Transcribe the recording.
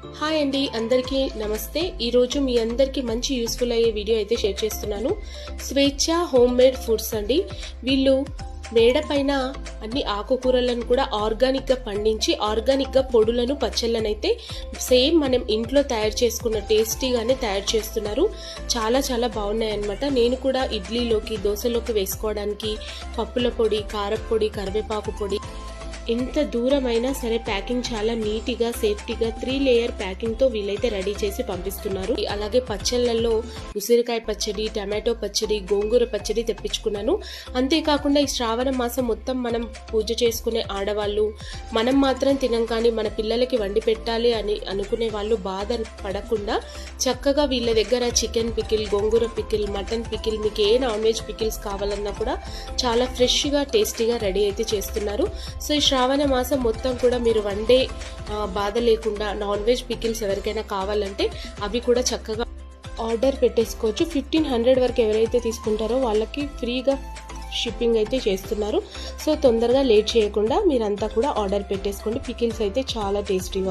Hi అండి అందరికీ నమస్తే. ఈరోజు మీ అందరికీ మంచి యూస్ఫుల్ అయ్యే వీడియో అయితే షేర్ చేస్తున్నాను. స్వేచ్ఛ హోమ్ మేడ్ ఫుడ్స్ అండి. వీళ్ళు మేడ పైన అన్ని ఆకుకూరలను కూడా ఆర్గానిక్గా పండించి ఆర్గానిక్గా పొడులను పచ్చళ్ళనైతే సేమ్ మనం ఇంట్లో తయారు చేసుకున్న టేస్టీగానే తయారు చేస్తున్నారు. చాలా చాలా బాగున్నాయి అనమాట నేను కూడా ఇడ్లీలోకి దోశలోకి వేసుకోవడానికి పప్పుల పొడి కారప్పొడి కరివేపాకు పొడి ఎంత దూరమైనా సరే ప్యాకింగ్ చాలా నీట్గా సేఫ్టీగా త్రీ లేయర్ ప్యాకింగ్తో వీలైతే రెడీ చేసి పంపిస్తున్నారు. అలాగే పచ్చళ్ళల్లో ఉసిరికాయ పచ్చడి టమాటో పచ్చడి గోంగూర పచ్చడి తెప్పించుకున్నాను. అంతేకాకుండా ఈ శ్రావణ మాసం మొత్తం మనం పూజ చేసుకునే ఆడవాళ్ళు మనం మాత్రం తినం కానీ మన పిల్లలకి వండి పెట్టాలి అని అనుకునే వాళ్ళు బాధ పడకుండా చక్కగా వీళ్ళ దగ్గర chicken pickle gongura pickle mutton pickle మీకు ఏ నాన్ వెజ్ పికిల్స్ కావాలన్నా కూడా చాలా ఫ్రెష్గా టేస్టీగా రెడీ అయితే చేస్తున్నారు. సో ఈ శ్రావణ మాసం మొత్తం కూడా మీరు వన్ డే బాధ లేకుండా నాన్ వెజ్ పికిల్స్ ఎవరికైనా కావాలంటే అవి కూడా చక్కగా ఆర్డర్ పెట్టేసుకోవచ్చు. ఫిఫ్టీన్ హండ్రెడ్ వరకు ఎవరైతే తీసుకుంటారో వాళ్ళకి ఫ్రీగా షిప్పింగ్ అయితే చేస్తున్నారు. సో తొందరగా లేట్ చేయకుండా మీరంతా కూడా ఆర్డర్ పెట్టేసుకోండి. పికిల్స్ అయితే చాలా టేస్టీగా